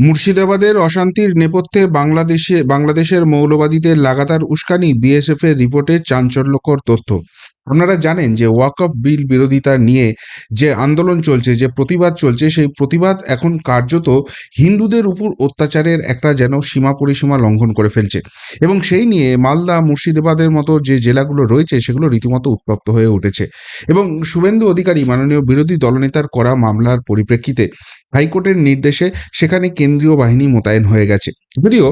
মুর্শিদাবাদের অশান্তির নেপথ্যে বাংলাদেশে, বাংলাদেশের মৌলবাদীদের লাগাতার উস্কানি বিএসএফ এর রিপোর্টে চাঞ্চল্যকর তথ্য। আপনারা জানেন যে ওয়াকফ বিল বিরোধিতা নিয়ে যে আন্দোলন চলছে, যে প্রতিবাদ চলছে, সেই প্রতিবাদ এখন কার্যত হিন্দুদের উপর অত্যাচারের একটা যেন সীমা পরিসীমা লঙ্ঘন করে ফেলছে। এবং সেই নিয়ে মালদা, মুর্শিদাবাদের মতো যে জেলাগুলো রয়েছে, সেগুলো রীতিমতো উত্তপ্ত হয়ে উঠেছে। এবং শুভেন্দু অধিকারী, মাননীয় বিরোধী দলনেতার করা মামলার পরিপ্রেক্ষিতে হাইকোর্টের নির্দেশে সেখানে কেন্দ্রীয় বাহিনী মোতায়েন হয়ে গেছে। যদিও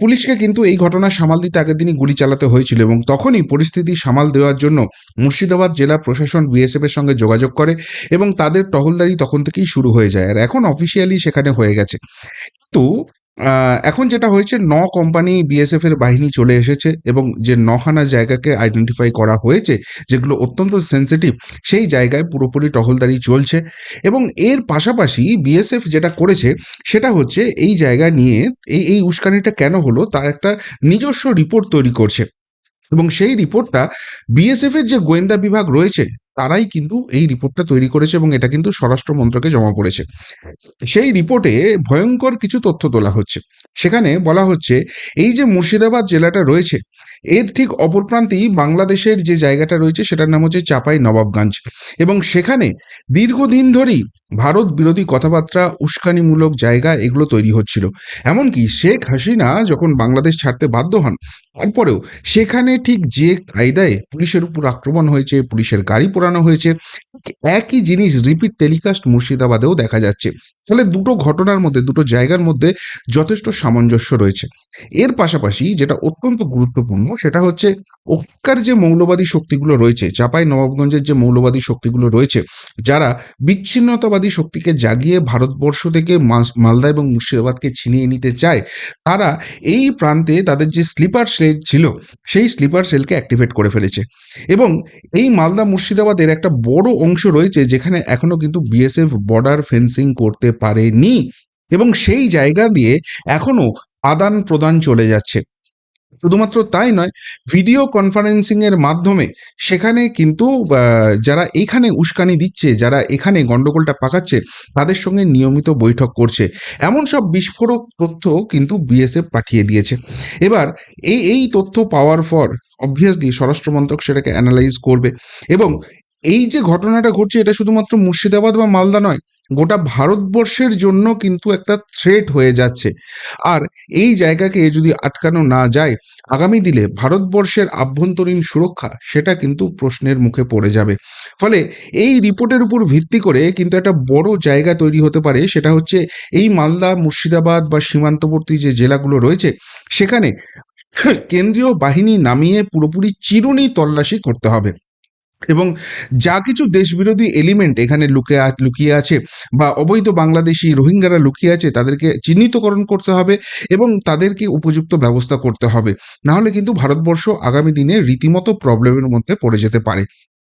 পুলিশকে কিন্তু এই ঘটনা সামাল দিতে আগের দিনই গুলি চালাতে হয়েছিল এবং তখনই পরিস্থিতি সামাল দেওয়ার জন্য মুর্শিদাবাদ জেলা প্রশাসন বিএসএফ এর সঙ্গে যোগাযোগ করে এবং তাদের টহলদারি তখন থেকেই শুরু হয়ে যায়। আর এখন অফিসিয়ালি সেখানে হয়ে গেছে। কিন্তু এখন যেটা হয়েছে, ন কোম্পানি বিএসএফ এর বাহিনী চলে এসেছে এবং যে নখানা জায়গাকে আইডেন্টিফাই করা হয়েছে, যেগুলো অত্যন্ত সেন্সিটিভ সেই জায়গায় পুরোপুরি টহলদারি চলছে এবং এর পাশাপাশি বিএসএফ যেটা করেছে, সেটা হচ্ছে এই জায়গা নিয়ে, এই এই উস্কানিটা কেন হলো, তার একটা নিজস্ব রিপোর্ট তৈরি করছে এবং সেই রিপোর্টটা বিএসএফ এর যে গোয়েন্দা বিভাগ রয়েছে তারাই কিন্তু এই রিপোর্টটা তৈরি করেছে এবং এটা কিন্তু স্বরাষ্ট্র মন্ত্রকে জমা করেছে। সেই রিপোর্টে ভয়ঙ্কর কিছু তথ্য তোলা হচ্ছে। সেখানে বলা হচ্ছে, এই যে মুর্শিদাবাদ জেলাটা রয়েছে, এর ঠিক অপর প্রান্তেই বাংলাদেশের যে জায়গাটা রয়েছে সেটার নাম হচ্ছে চাপাই নবাবগঞ্জ। এবং সেখানে দীর্ঘদিন ধরেই ভারত বিরোধী কথাবার্তা, উস্কানিমূলক জায়গা এগুলো তৈরি হচ্ছিল। এমনকি শেখ হাসিনা যখন বাংলাদেশ ছাড়তে বাধ্য হন, তারপরেও সেখানে ঠিক যে কায়দায় পুলিশের উপর আক্রমণ হয়েছে, পুলিশের গাড়ি পোড়ানো হয়েছে। একই জিনিস রিপিট টেলিকাস্ট মুর্শিদাবাদেও দেখা যাচ্ছে। ফলে দুটো ঘটনার মধ্যে, দুটো জায়গার মধ্যে যথেষ্ট সামঞ্জস্য রয়েছে। এর পাশাপাশি যেটা অত্যন্ত গুরুত্বপূর্ণ, সেটা হচ্ছে ওখানকার যে মৌলবাদী শক্তিগুলো রয়েছে, চাপাই নবাবগঞ্জের যে মৌলবাদী শক্তিগুলো রয়েছে, যারা বিচ্ছিন্নতাবাদী শক্তিকে জাগিয়ে ভারতবর্ষ থেকে মালদা এবং মুর্শিদাবাদকে ছিনিয়ে নিতে চায়, তারা এই প্রান্তে তাদের যে স্লিপার সেল ছিল, সেই স্লিপার সেলকে অ্যাক্টিভেট করে ফেলেছে। এবং এই মালদা মুর্শিদাবাদের একটা বড় অংশ রয়েছে যেখানে এখনও কিন্তু বিএসএফ বর্ডার ফেন্সিং করতে পারেনি এবং সেই জায়গা দিয়ে এখনও আদান প্রদান চলে যাচ্ছে। শুধুমাত্র তাই নয় ভিডিও কনফারেন্সিং এর মাধ্যমে সেখানে কিন্তু যারা এখানে উস্কানি দিচ্ছে, যারা এখানে গন্ডগোলটা পাকাচ্ছে, তাদের সঙ্গে নিয়মিত বৈঠক করছে। এমন সব বিস্ফোরক তথ্য কিন্তু বিএসএফ পাঠিয়ে দিয়েছে। এবার এই এই তথ্য পাওয়ার পর অবভিয়াসলি স্বরাষ্ট্র মন্ত্রক সেটাকে অ্যানালাইজ করবে এবং এই যে ঘটনাটা ঘটছে, এটা শুধুমাত্র মুর্শিদাবাদ বা মালদা নয়, গোটা ভারতবর্ষের জন্য কিন্তু একটা থ্রেট হয়ে যাচ্ছে। আর এই জায়গাকে যদি আটকানো না যায়, আগামী দিনে ভারতবর্ষের আভ্যন্তরীণ সুরক্ষা, সেটা কিন্তু প্রশ্নের মুখে পড়ে যাবে। ফলে এই রিপোর্টের উপর ভিত্তি করে কিন্তু একটা বড় জায়গা তৈরি হতে পারে, সেটা হচ্ছে এই মালদা, মুর্শিদাবাদ বা সীমান্তবর্তী যে জেলাগুলো রয়েছে, সেখানে কেন্দ্রীয় বাহিনী নামিয়ে পুরোপুরি চিরুনি তল্লাশি করতে হবে। এবং যা কিছু দেশবিরোধী এলিমেন্ট এখানে লুকিয়ে আ- লুকিয়ে আছে বা অবৈধ বাংলাদেশি রোহিঙ্গারা লুকিয়ে আছে, তাদেরকে চিহ্নিতকরণ করতে হবে এবং তাদেরকে উপযুক্ত ব্যবস্থা করতে হবে। না হলে কিন্তু ভারতবর্ষ আগামী দিনে রীতিমতো প্রবলেমের মধ্যে পড়ে যেতে পারে।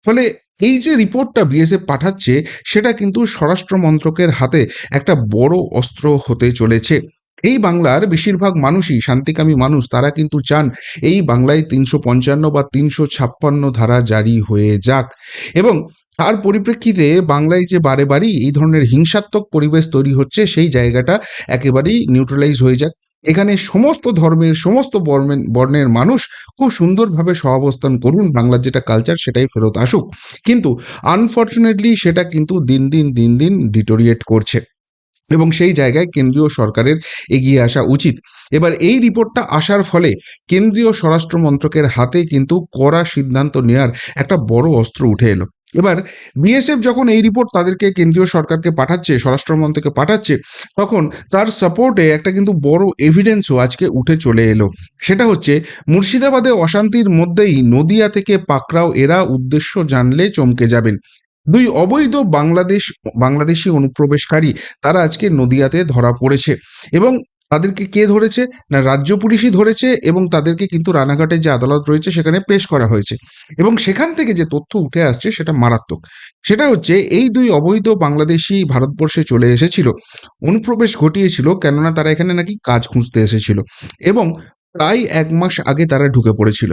ফলে এই যে রিপোর্টটা বিএসএফ পাঠাচ্ছে, সেটা কিন্তু স্বরাষ্ট্র মন্ত্রকের হাতে একটা বড় অস্ত্র হতে চলেছে। এই বাংলার বেশিরভাগ মানুষই শান্তিকামী মানুষ, তারা কিন্তু চান এই বাংলায় তিনশো পঞ্চান্ন বা তিনশো ছাপ্পান্ন ধারা জারি হয়ে যাক। এবং তার পরিপ্রেক্ষিতে বাংলায় যে বারে বারেই এই ধরনের হিংসাত্মক পরিবেশ তৈরি হচ্ছে, সেই জায়গাটা একেবারেই নিউট্রালাইজ হয়ে যাক। এখানে সমস্ত ধর্মের, সমস্ত বর্ণের মানুষ খুব সুন্দরভাবে সহাবস্থান করুন, বাংলার যেটা কালচার সেটাই ফেরত আসুক। কিন্তু আনফর্চুনেটলি সেটা কিন্তু দিন দিন দিন দিন ডিটোরিয়েট করছে। এবং সেই জায়গায় কেন্দ্রীয় সরকারের এগিয়ে আসা উচিত। এবার এই রিপোর্টটা আসার ফলে কেন্দ্রীয় স্বরাষ্ট্র মন্ত্রকের হাতে কিন্তু কড়া সিদ্ধান্ত নেওয়ার একটা বড় অস্ত্র উঠে এলো। এবার বিএসএফ যখন এই রিপোর্ট তাদেরকে কেন্দ্রীয় সরকারকে পাঠাচ্ছে, স্বরাষ্ট্র মন্ত্রকে পাঠাচ্ছে, তখন তার সাপোর্টে একটা কিন্তু বড় এভিডেন্সও আজকে উঠে চলে এলো। সেটা হচ্ছে মুর্শিদাবাদে অশান্তির মধ্যেই নদিয়া থেকে পাকড়াও, এরা উদ্দেশ্য জানলে চমকে যাবেন। দুই অবৈধ বাংলাদেশ, বাংলাদেশি অনুপ্রবেশকারী তারা আজকে নদিয়াতে ধরা পড়েছে। এবং তাদেরকে কে ধরেছে? না, রাজ্য পুলিশই ধরেছে এবং তাদেরকে কিন্তু রানাঘাটের যে আদালত রয়েছে সেখানে পেশ করা হয়েছে। এবং সেখান থেকে যে তথ্য উঠে আসছে সেটা মারাত্মক। সেটা হচ্ছে এই দুই অবৈধ বাংলাদেশি ভারতবর্ষে চলে এসেছিল। অনুপ্রবেশ ঘটিয়েছিল কেননা তারা এখানে নাকি কাজ খুঁজতে এসেছিল। এবং প্রায় এক মাস আগে তারা ঢুকে পড়েছিল।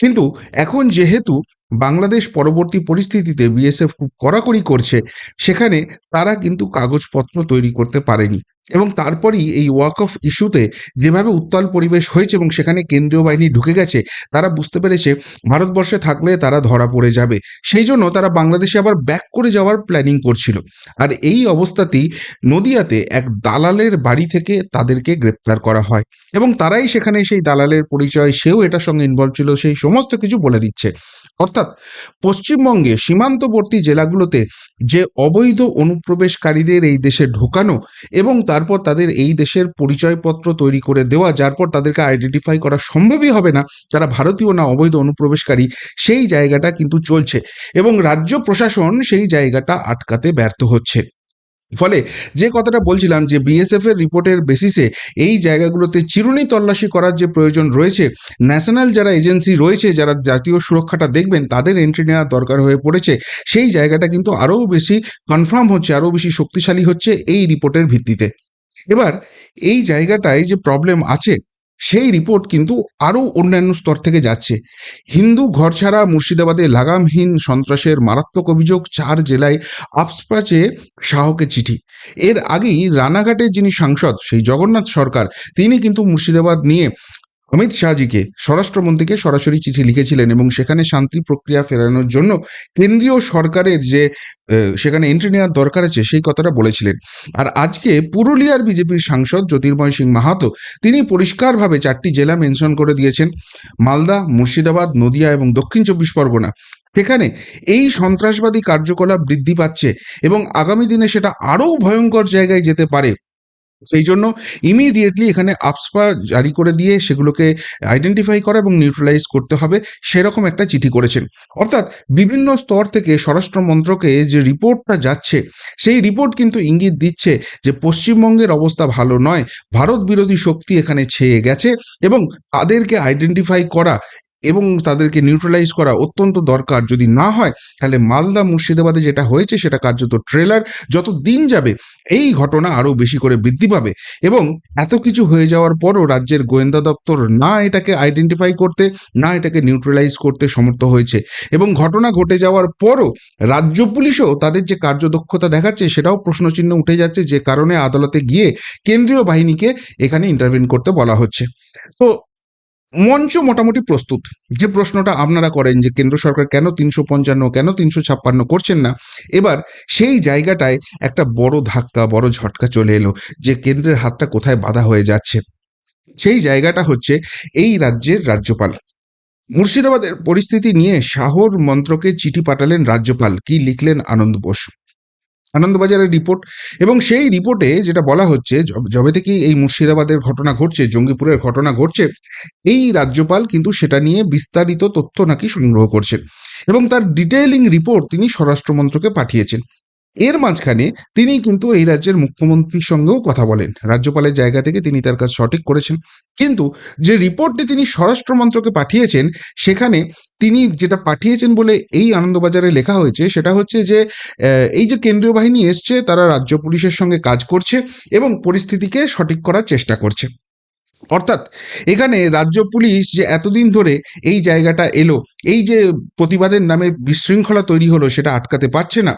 কিন্তু এখন যেহেতু বাংলাদেশ পরবর্তী পরিস্থিতিতে বিএসএফ খুব কড়াকড়ি করছে। সেখানে তারা কিন্তু কাগজপত্র তৈরি করতে পারেনি এবং তারপরই এই ওয়াক অফ ইস্যুতে যেভাবে উত্তাল পরিবেশ হয়েছে এবং সেখানে কেন্দ্রীয় বাহিনী ঢুকে গেছে, তারা বুঝতে পেরেছে ভারতবর্ষে থাকলে তারা ধরা পড়ে যাবে। সেই জন্য তারা বাংলাদেশে আবার ব্যাক করে যাওয়ার প্ল্যানিং করছিল। আর এই অবস্থাতেই নদিয়াতে এক দালালের বাড়ি থেকে তাদেরকে গ্রেপ্তার করা হয় এবং তারাই সেখানে সেই দালালের পরিচয়, সেও এটার সঙ্গে ইনভলভ ছিল, সেই সমস্ত কিছু বলে দিচ্ছে। অর্থাৎ পশ্চিমবঙ্গে সীমান্তবর্তী জেলাগুলোতে যে অবৈধ অনুপ্রবেশকারীদের এই দেশে ঢোকানো এবং তারপর তাদের এই দেশের পরিচয়পত্র তৈরি করে দেওয়া, যার পর তাদেরকে আইডেন্টিফাই করা সম্ভবই হবে না, যারা ভারতীয় না অবৈধ অনুপ্রবেশকারী, সেই জায়গাটা কিন্তু চলছে এবং রাজ্য প্রশাসন সেই জায়গাটা আটকাতে ব্যর্থ হচ্ছে। ফলে যে কথাটা বলছিলাম যে বিএসএফ এর রিপোর্টের বেসিসে এই জায়গাগুলোতে চিরুনি তল্লাশি করার যে প্রয়োজন রয়েছে ন্যাশনাল যারা এজেন্সি রয়েছে, যারা জাতীয় সুরক্ষাটা দেখবেন, তাদের এন্ট্রি নেওয়ার দরকার হয়ে পড়েছে। সেই জায়গাটা কিন্তু আরও বেশি কনফার্ম হচ্ছে, আরও বেশি শক্তিশালী হচ্ছে এই রিপোর্টের ভিত্তিতে। এবার এই জায়গাটায় যে প্রবলেম আছে সেই রিপোর্ট কিন্তু আরও অন্যান্য স্তর থেকে যাচ্ছে। হিন্দু ঘর ছাড়া মুর্শিদাবাদে লাগামহীন সন্ত্রাসের মারাত্মক অভিযোগ চার জেলায় আপসপাচে শাহকে চিঠি। এর আগেই রানাঘাটের যিনি সাংসদ, সেই জগন্নাথ সরকার, তিনি কিন্তু মুর্শিদাবাদ নিয়ে অমিত শাহজিকে স্বরাষ্ট্রমন্ত্রীকে সরাসরি চিঠি লিখেছিলেন এবং সেখানে শান্তি প্রক্রিয়া ফেরানোর জন্য কেন্দ্রীয় সরকারের যে সেখানে এন্ট্রি নেওয়ার দরকার আছে সেই কথাটা বলেছিলেন। আর আজকে পুরুলিয়ার বিজেপির সাংসদ জ্যোতির্ময় সিং মাহাতো, তিনি পরিষ্কারভাবে চারটি জেলা মেনশন করে দিয়েছেন। মালদা, মুর্শিদাবাদ, নদিয়া এবং দক্ষিণ চব্বিশ পরগনা। সেখানে এই সন্ত্রাসবাদী কার্যকলাপ বৃদ্ধি পাচ্ছে এবং আগামী দিনে সেটা আরও ভয়ঙ্কর জায়গায় যেতে পারে। সেই জন্য ইমিডিয়েটলি এখানে আপসপা জারি করে দিয়ে সেগুলোকে আইডেন্টিফাই করা এবং নিউট্রালাইজ করতে হবে, সেরকম একটা চিঠি করেছেন। অর্থাৎ বিভিন্ন স্তর থেকে স্বরাষ্ট্র মন্ত্রকে যে রিপোর্টটা যাচ্ছে, সেই রিপোর্ট কিন্তু ইঙ্গিত দিচ্ছে যে পশ্চিমবঙ্গের অবস্থা ভালো নয়, ভারত বিরোধী শক্তি এখানে ছেয়ে গেছে এবং তাদেরকে আইডেন্টিফাই করা এবং তাদেরকে নিউট্রালাইজ করা অত্যন্ত দরকার। যদি না হয়, তাহলে মালদা মুর্শিদাবাদে যেটা হয়েছে, সেটা কার্যত ট্রেলার যত দিন যাবে, এই ঘটনা আরও বেশি করে বৃদ্ধি পাবে এবং এত কিছু হয়ে যাওয়ার পরও রাজ্যের গোয়েন্দা দপ্তর না এটাকে আইডেন্টিফাই করতে, না এটাকে নিউট্রালাইজ করতে সমর্থ হয়েছে। এবং ঘটনা ঘটে যাওয়ার পরও রাজ্য পুলিশও তাদের যে কার্যদক্ষতা দেখাচ্ছে, সেটাও প্রশ্নচিহ্ন উঠে যাচ্ছে যে কারণে আদালতে গিয়ে কেন্দ্রীয় বাহিনীকে এখানে ইন্টারভিন করতে বলা হচ্ছে। তো মঞ্চ মোটামুটি প্রস্তুত। যে প্রশ্নটা আপনারা করেন যে কেন্দ্র সরকার কেন তিনশো পঞ্চান্ন, কেন তিনশো ছাপ্পান্ন করছেন না, এবার সেই জায়গাটায় একটা বড় ধাক্কা, বড় ঝটকা চলে এলো যে কেন্দ্রের হাতটা কোথায় বাধা হয়ে যাচ্ছে। সেই জায়গাটা হচ্ছে এই রাজ্যের রাজ্যপাল। মুর্শিদাবাদের পরিস্থিতি নিয়ে শাহর মন্ত্রকে চিঠি পাঠালেন রাজ্যপাল। কি লিখলেন আনন্দ বোস? আনন্দবাজারের রিপোর্ট এবং সেই রিপোর্টে যেটা বলা হচ্ছে, যবে থেকে এই মুর্শিদাবাদের ঘটনা ঘটছে, জঙ্গিপুরের ঘটনা ঘটছে, এই রাজ্যপাল কিন্তু সেটা নিয়ে বিস্তারিত তথ্য নাকি সংগ্রহ করছেন। এবং তার ডিটেইলিং রিপোর্ট তিনি স্বরাষ্ট্রমন্ত্রকে পাঠিয়েছেন। এর মাঝখানে তিনি কিন্তু এই রাজ্যের মুখ্যমন্ত্রীর সঙ্গেও কথা বলেন। রাজ্যপালের জায়গা থেকে তিনি তার কাজ সঠিক করেছেন। কিন্তু যে রিপোর্টটি তিনি স্বরাষ্ট্রমন্ত্রকে পাঠিয়েছেন, সেখানে তিনি যেটা পাঠিয়েছেন বলে এই আনন্দবাজারে লেখা হয়েছে, সেটা হচ্ছে যে এই যে কেন্দ্রীয় বাহিনী এসছে, তারা রাজ্য পুলিশের সঙ্গে কাজ করছে এবং পরিস্থিতিকে সঠিক করার চেষ্টা করছে। অর্থাৎ এখানে রাজ্য পুলিশ যে এতদিন ধরে এই জায়গাটা এলো, এই যে প্রতিবাদের নামে বিশৃঙ্খলা তৈরি হলো সেটা আটকাতে পারছে না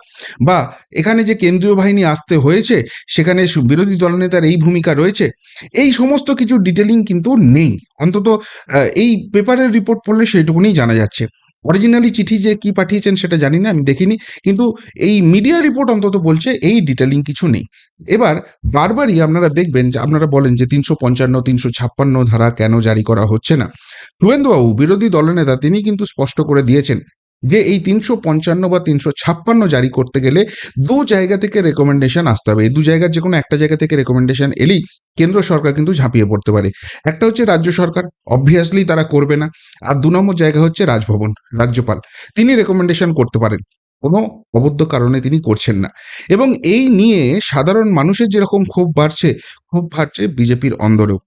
বা এখানে যে কেন্দ্রীয় বাহিনী আসতে হয়েছে, সেখানে বিরোধী দলনেতার এই ভূমিকা রয়েছে, এই সমস্ত কিছু ডিটেলিং কিন্তু নেই। অন্তত এই পেপারের রিপোর্ট পড়লে সেইটুকুনি জানা যাচ্ছে। অরিজিনালি চিঠি যে কি পাঠিয়েছেন সেটা জানি না আমি দেখিনি। কিন্তু এই মিডিয়া রিপোর্ট অন্তত বলছে এই ডিটেলিং কিছু নেই। এবার বারবারই আপনারা দেখবেন যে আপনারা বলেন যে তিনশো পঞ্চান্ন, তিনশো ছাপ্পান্ন ধারা কেন জারি করা হচ্ছে না। শুভেন্দুবাবু বিরোধী দলনেতা, তিনি কিন্তু স্পষ্ট করে দিয়েছেন। যে এই তিনশো পঞ্চান্ন বা তিনশো ছাপ্পান্ন জারি করতে গেলে দু জায়গা থেকে রেকমেন্ডেশন আসতে হবে। এই দু জায়গার যে কোনো একটা জায়গা থেকে রেকমেন্ডেশন এলেই কেন্দ্র সরকার কিন্তু ঝাঁপিয়ে পড়তে পারে। একটা হচ্ছে রাজ্য সরকার অবভিয়াসলি তারা করবে না। আর দু নম্বর জায়গা হচ্ছে রাজভবন, রাজ্যপাল। তিনি রেকমেন্ডেশন করতে পারেন। কোনো অবদ্ধ কারণে তিনি করছেন না। এবং এই নিয়ে সাধারণ মানুষের যেরকম ক্ষোভ বাড়ছে ক্ষোভ বাড়ছে বিজেপির অন্দরেও।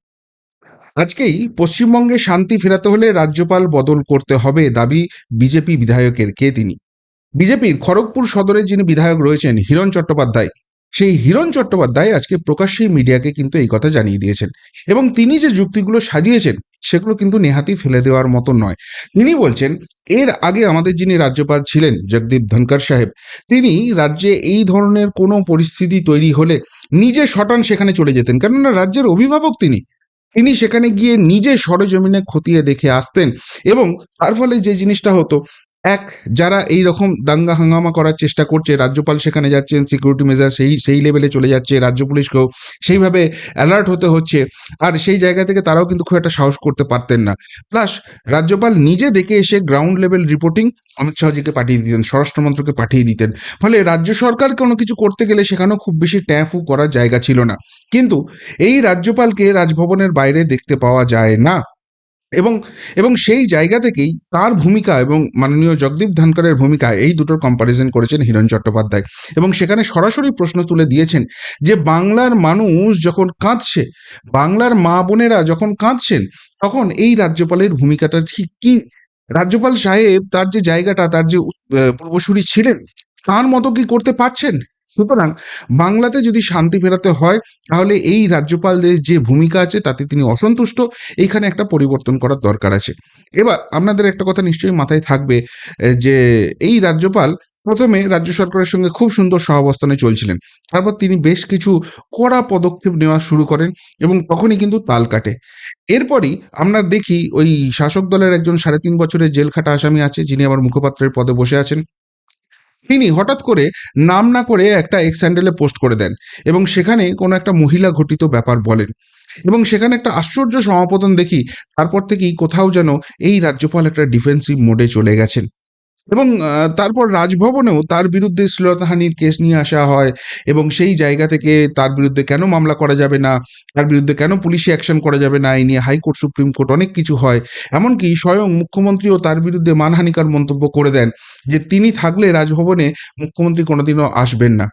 আজকেই পশ্চিমবঙ্গে শান্তি ফেরাতে হলে রাজ্যপাল বদল করতে হবে দাবি বিজেপি বিধায়কের, কে তিনি? বিজেপির খড়গপুর সদরের যিনি বিধায়ক রয়েছেন, হিরণ চট্টোপাধ্যায়। সেই হিরণ চট্টোপাধ্যায় আজকে প্রকাশ্যেই মিডিয়াকে কিন্তু এই কথা জানিয়ে দিয়েছেন। এবং তিনি যে যুক্তিগুলো সাজিয়েছেন, সেগুলো কিন্তু নেহাতি ফেলে দেওয়ার মতো নয়। তিনি বলছেন, এর আগে আমাদের যিনি রাজ্যপাল ছিলেন, জগদীপ ধনকর সাহেব, তিনি রাজ্যে এই ধরনের কোনো পরিস্থিতি তৈরি হলে নিজে শটান সেখানে চলে যেতেন। কেননা রাজ্যের অভিভাবক তিনি। তিনি সেখানে গিয়ে নিজে সরজমিনে খতিয়ে দেখে আসতেন এবং তার ফলে যে জিনিসটা হতো এক, যারা এই রকম দাঙ্গা হাঙ্গামা করার চেষ্টা করছে, রাজ্যপাল সেখানে যাচ্ছেন সিকিউরিটি মেজার সেই সেই লেভেলে চলে যাচ্ছে, রাজ্য পুলিশকেও সেইভাবে অ্যালার্ট হতে হচ্ছে। আর সেই জায়গা থেকে তারাও কিন্তু খুব একটা সাহস করতে পারতেন না। প্লাস রাজ্যপাল নিজে দেখে এসে গ্রাউন্ড লেভেল রিপোর্টিং অমিত শাহজিকে পাঠিয়ে দিতেন স্বরাষ্ট্রমন্ত্রকে পাঠিয়ে দিতেন। ফলে রাজ্য সরকার কোনো কিছু করতে গেলে সেখানেও খুব বেশি ট্যাফু করার জায়গা ছিল না। কিন্তু এই রাজ্যপালকে রাজভবনের বাইরে দেখতে পাওয়া যায় না। এবং এবং সেই জায়গা থেকেই তার ভূমিকা এবং মাননীয় জগদীপ ধনকরের ভূমিকা এই দুটোর কম্পারিজন করেছেন হিরণ চট্টোপাধ্যায়। এবং সেখানে সরাসরি প্রশ্ন তুলে দিয়েছেন যে বাংলার মানুষ যখন কাঁদছে, বাংলার মা বোনেরা যখন কাঁদছেন, তখন এই রাজ্যপালের ভূমিকাটা ঠিক কি? রাজ্যপাল সাহেব তার যে জায়গাটা, তার যে পূর্বসূরি ছিলেন, তার মতো কি করতে পারছেন? সুতরাং বাংলাতে যদি শান্তি ফেরাতে হয়, তাহলে এই রাজ্যপালদের যে ভূমিকা আছে, তাতে তিনি অসন্তুষ্ট। এইখানে একটা পরিবর্তন করার দরকার আছে। এবার আপনাদের একটা কথা নিশ্চয়ই মাথায় থাকবে যে এই রাজ্যপাল প্রথমে রাজ্য সরকারের সঙ্গে খুব সুন্দর সহাবস্থানে চলছিলেন। তারপর তিনি বেশ কিছু কড়া পদক্ষেপ নেওয়া শুরু করেন এবং তখনই কিন্তু তাল কাটে। এরপরই আমরা দেখি ওই শাসক দলের একজন সাড়ে তিন বছরের জেল খাটা আসামি আছে, যিনি আবার মুখপাত্রের পদে বসে আছেন। তিনি হঠাৎ করে নাম না করে একটা এক্স হ্যান্ডেলে পোস্ট করে দেন এবং সেখানে কোনো একটা মহিলা ঘটিত ব্যাপার বলেন এবং সেখানে একটা আশ্চর্য সমাপতন দেখি, তারপর থেকেই কোথাও যেন এই রাজ্যপাল একটা ডিফেন্সিভ মোডে চলে গেছেন। এবং তারপর রাজভবনেও তার বিরুদ্ধে শ্লীলতাহানির কেস নিয়ে আসা হয় এবং সেই জায়গা থেকে তার বিরুদ্ধে কেন মামলা করা যাবে না, তার বিরুদ্ধে কেন পুলিশি অ্যাকশন করা যাবে না, এই নিয়ে হাইকোর্ট, সুপ্রিম কোর্ট অনেক কিছু হয়। এমনকি স্বয়ং মুখ্যমন্ত্রীও তার বিরুদ্ধে মানহানিকার মন্তব্য করে দেন যে তিনি থাকলে রাজভবনে মুখ্যমন্ত্রী কোনোদিনও আসবেন না।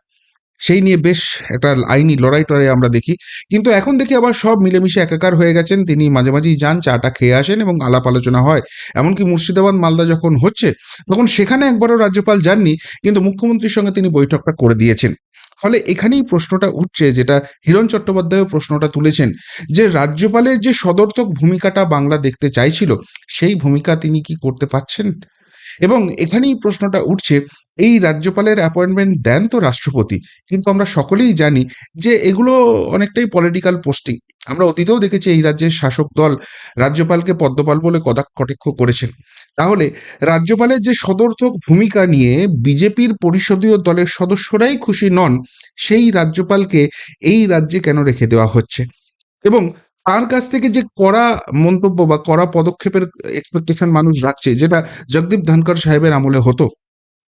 সেই নিয়ে বেশ একটা আইনি লড়াই টড়াই আমরা দেখি। কিন্তু এখন দেখি আবার সব মিলেমিশে একাকার হয়ে গেছেন। তিনি মাঝে মাঝেই যান, চাটা খেয়ে আসেন এবং আলাপ আলোচনা হয়। এমনকি মুর্শিদাবাদ, মালদা যখন হচ্ছে, তখন সেখানে একবারও রাজ্যপাল যাননি, কিন্তু মুখ্যমন্ত্রীর সঙ্গে তিনি বৈঠকটা করে দিয়েছেন। ফলে এখানেই প্রশ্নটা উঠছে, যেটা হিরণ চট্টোপাধ্যায় প্রশ্নটা তুলেছেন, যে রাজ্যপালের যে সদর্থক ভূমিকাটা বাংলা দেখতে চাইছিল, সেই ভূমিকা তিনি কি করতে পারছেন? এবং এখানেই প্রশ্নটা উঠছে, এই রাজ্যপালের অ্যাপয়েন্টমেন্ট দেন তো রাষ্ট্রপতি, কিন্তু আমরা সকলেই জানি যে এগুলো অনেকটাই পলিটিক্যাল পোস্টিং আমরা অতীতেও দেখেছি এই রাজ্যের শাসক দল রাজ্যপালকে পদ্মপাল বলে কদাক কটাক্ষ করেছেন। তাহলে রাজ্যপালের যে সদর্থক ভূমিকা নিয়ে বিজেপির পরিষদীয় দলের সদস্যরাই খুশি নন, সেই রাজ্যপালকে এই রাজ্যে কেন রেখে দেওয়া হচ্ছে? এবং তার কাছ থেকে যে কড়া মন্তব্য বা কড়া পদক্ষেপের এক্সপেকটেশন মানুষ রাখছে, যেটা জগদীপ ধনকর সাহেবের আমলে হতো,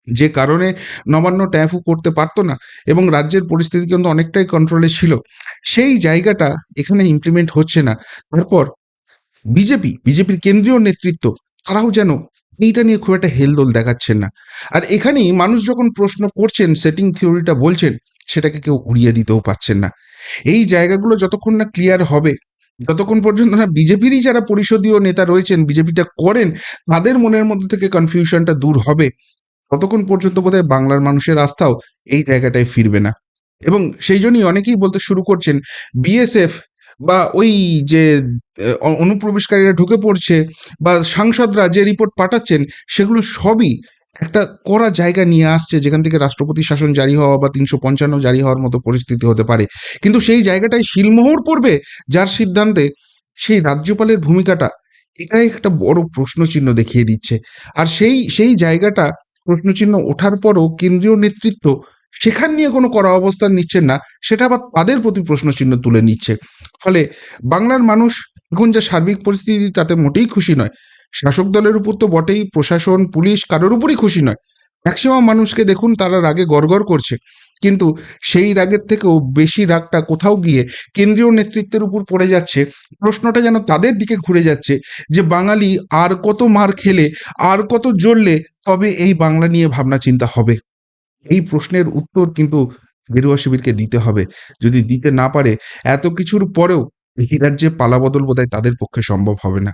যে কারণে নবান্ন ট্যাফু করতে পারতো না এবং রাজ্যের পরিস্থিতি কিন্তু অনেকটাই কন্ট্রোলে ছিল। সেই জায়গাটা এখানে ইমপ্লিমেন্ট হচ্ছে না। তারপর বিজেপি, বিজেপির কেন্দ্রীয় নেতৃত্ব, তারাও যেন এইটা নিয়ে খুব একটা হেলদোল দেখাচ্ছেন না। আর এখানেই মানুষ যখন প্রশ্ন করছেন সেটিং থিওরিটা বলছেন, সেটাকে কেউ উড়িয়ে দিতেও পাচ্ছেন না। এই জায়গাগুলো যতক্ষণ না ক্লিয়ার হবে যতক্ষণ পর্যন্ত না বিজেপিরই যারা পরিষদীয় নেতা রয়েছেন, বিজেপিটা করেন, তাদের মনের মধ্যে থেকে কনফিউশনটা দূর হবে। ততক্ষণ পর্যন্ত বোধহয় বাংলার মানুষের আস্থাও এই জায়গাটায় ফিরবে না। এবং সেই জন্যই অনেকেই বলতে শুরু করছেন বিএসএফ বা ওই যে অনুপ্রবেশকারীরা ঢুকে পড়ছে বা সাংসদরা যে রিপোর্ট পাঠাচ্ছেন, সেগুলো সবই একটা কড়া জায়গা নিয়ে আসছে যেখান থেকে রাষ্ট্রপতি শাসন জারি হওয়া বা তিনশো পঞ্চান্ন জারি হওয়ার মতো পরিস্থিতি হতে পারে। কিন্তু সেই জায়গাটায় শিলমোহর পড়বে যার সিদ্ধান্তে সেই রাজ্যপালের ভূমিকাটা এটাই একটা বড় প্রশ্নচিহ্ন দেখিয়ে দিচ্ছে। আর সেই সেই জায়গাটা প্রশ্নচিহ্ন ওঠার পরও কেন্দ্রীয় নেতৃত্ব সেখান নিয়ে কোনো কড়া অবস্থান নিচ্ছেন না, সেটা আবার তাদের প্রতি প্রশ্নচিহ্ন তুলে নিচ্ছে। ফলে বাংলার মানুষ এখন যা সার্বিক পরিস্থিতি, তাতে মোটেই খুশি নয়। শাসক দলের উপর তো বটেই, প্রশাসন, পুলিশ কারোর উপরই খুশি নয়। ম্যাক্সিমাম মানুষকে দেখুন তারা রাগে গড়গড় করছে। কিন্তু সেই রাগের থেকেও বেশি রাগটা কোথাও গিয়ে কেন্দ্রীয় নেতৃত্বের উপর পড়ে যাচ্ছে। প্রশ্নটা যেন তাদের দিকে ঘুরে যাচ্ছে যে বাঙালি আর কত মার খেলে, আর কত জ্বললে তবে এই বাংলা নিয়ে ভাবনা চিন্তা হবে। এই প্রশ্নের উত্তর কিন্তু গেরুয়া শিবিরকে দিতে হবে। যদি দিতে না পারে, এত কিছুর পরেও এই রাজ্যে পালাবদল বোধহয় তাদের পক্ষে সম্ভব হবে না।